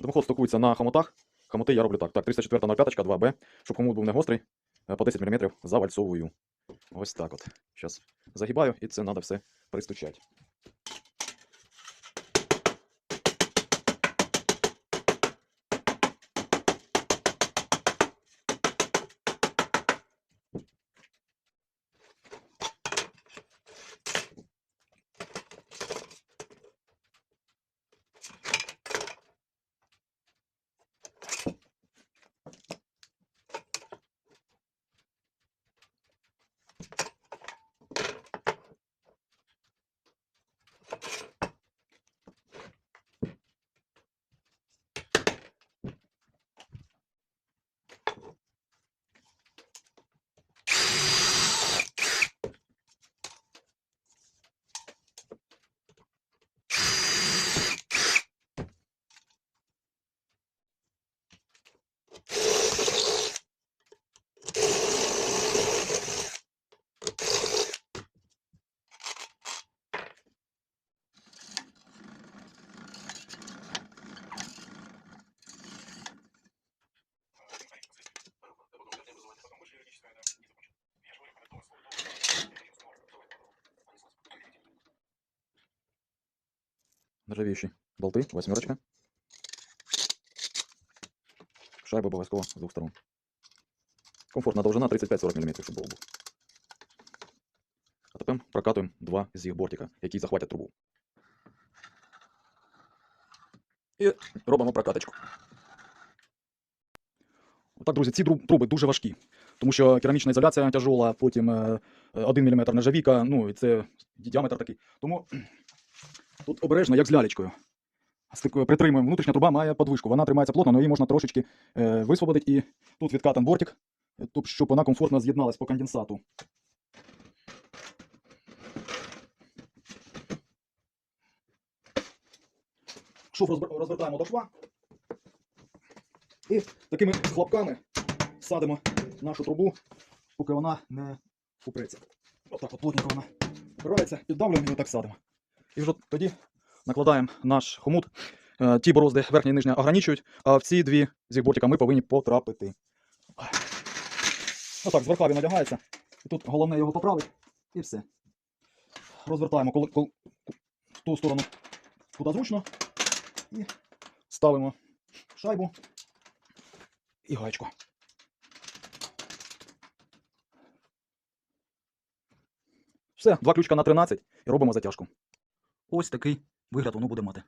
Димоход стокується на хамотах. Хамоти я роблю так. Так, 304-05, 2Б, щоб хомут був не гострий, е, по 10 мм завальцовую. Ось так от. Зараз загибаю, і це треба все пристучати. Нержавіючі болти, восьмерочка. Шайба обов'язково з двох сторон. Комфортна довжина 35-40 мм, щоб був. А тепер прокатуємо два з їх бортика, які захватять трубу. І робимо прокаточку. Отак, друзі, ці труби дуже важкі, тому що керамічна ізоляція тяжола, потім е, е, 1 мм нержавійка, ну і це діаметр такий. Тому тут обережно, як з лялечкою. Притримуємо. Внутрішня труба має подвижку. Вона тримається плотно, але її можна трошечки е, висвободити. І тут відкатан бортик, е, щоб вона комфортно з'єдналась по конденсату. Шов розвертаємо до шва. І такими хлопками садимо нашу трубу, поки вона не упреться. Отак от плотненько вона впирається, піддавлюємо і отак садимо. І вже тоді накладаємо наш хомут. Е, Ті борозди верхня і нижня ограничують, а в ці дві зігбортика ми повинні потрапити. Отак, зверху він надягається. І тут головне його поправити. І все. Розвертаємо кол- кол- в ту сторону, куди зручно. І ставимо шайбу і гаечку. Все, два ключка на 13 і робимо затяжку. Ось такий вигляд воно буде мати.